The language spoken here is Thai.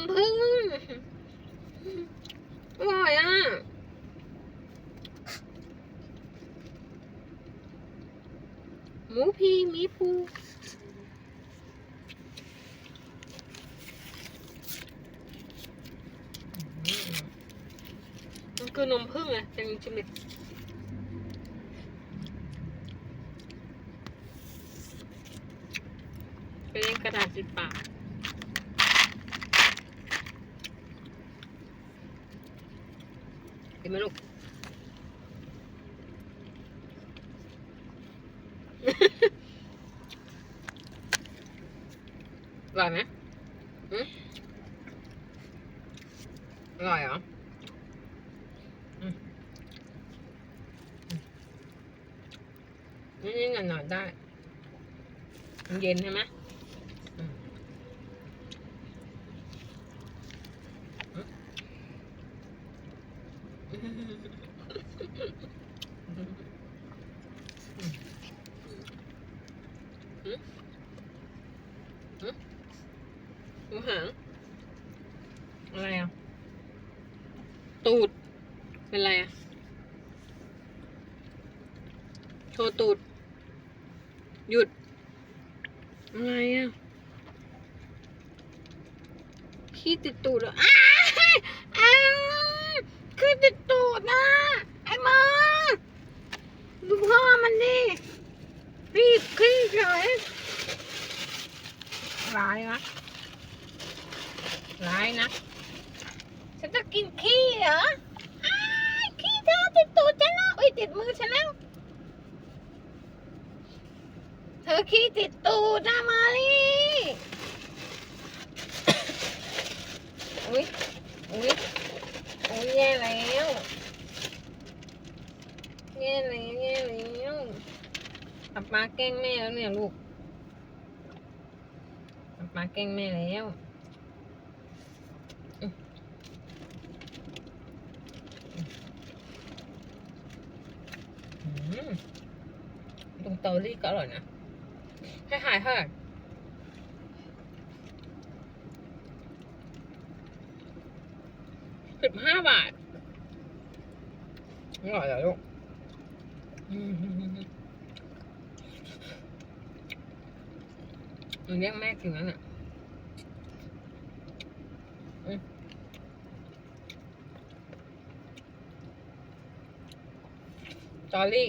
มพึ่งอร่อยอะหมูพีมีภูมันคือนมพึ่งไงจริงจริงๆเป็นกระดาษติดปาก เห็นไหมลูก อร่อยไหมหืมอร่อยเหรออืมอืมนี่ๆหน่อยๆได้ เย็นใช่ไหม หมูหางอะไรอะ ตูด เป็นอะไรอะ โชว์ตูด หยุด อะไรอะ ขี้ติดตูดเหรอะอ้ายอ้ายขี้ติดตูดนะไอ้หมาดูพ่อมันดิรีบขี้เฉย ร้ายนะร้ายนะ ฉันจะกินขี้เหรออขี้เธอติดตูดฉันแล้วอุ้ยติดมือฉันแล้ว เธอขี้ติดตูดนะมาลีอุ้ยอุ้ยอุ้ยแย่แล้วแย่แล้วแย่แล้วป๊าป๊าแกล้งแม่แล้วเนี่ยลูก ป๊าแกล้งแม่แล้วตรงเตารีดก็อร่อยนะให้หายเท่าไหร่สิบห้าบาทอร่อยเหรอลูกอืม หนูเรียกแม่กินแล้วเนี่ยจอรี่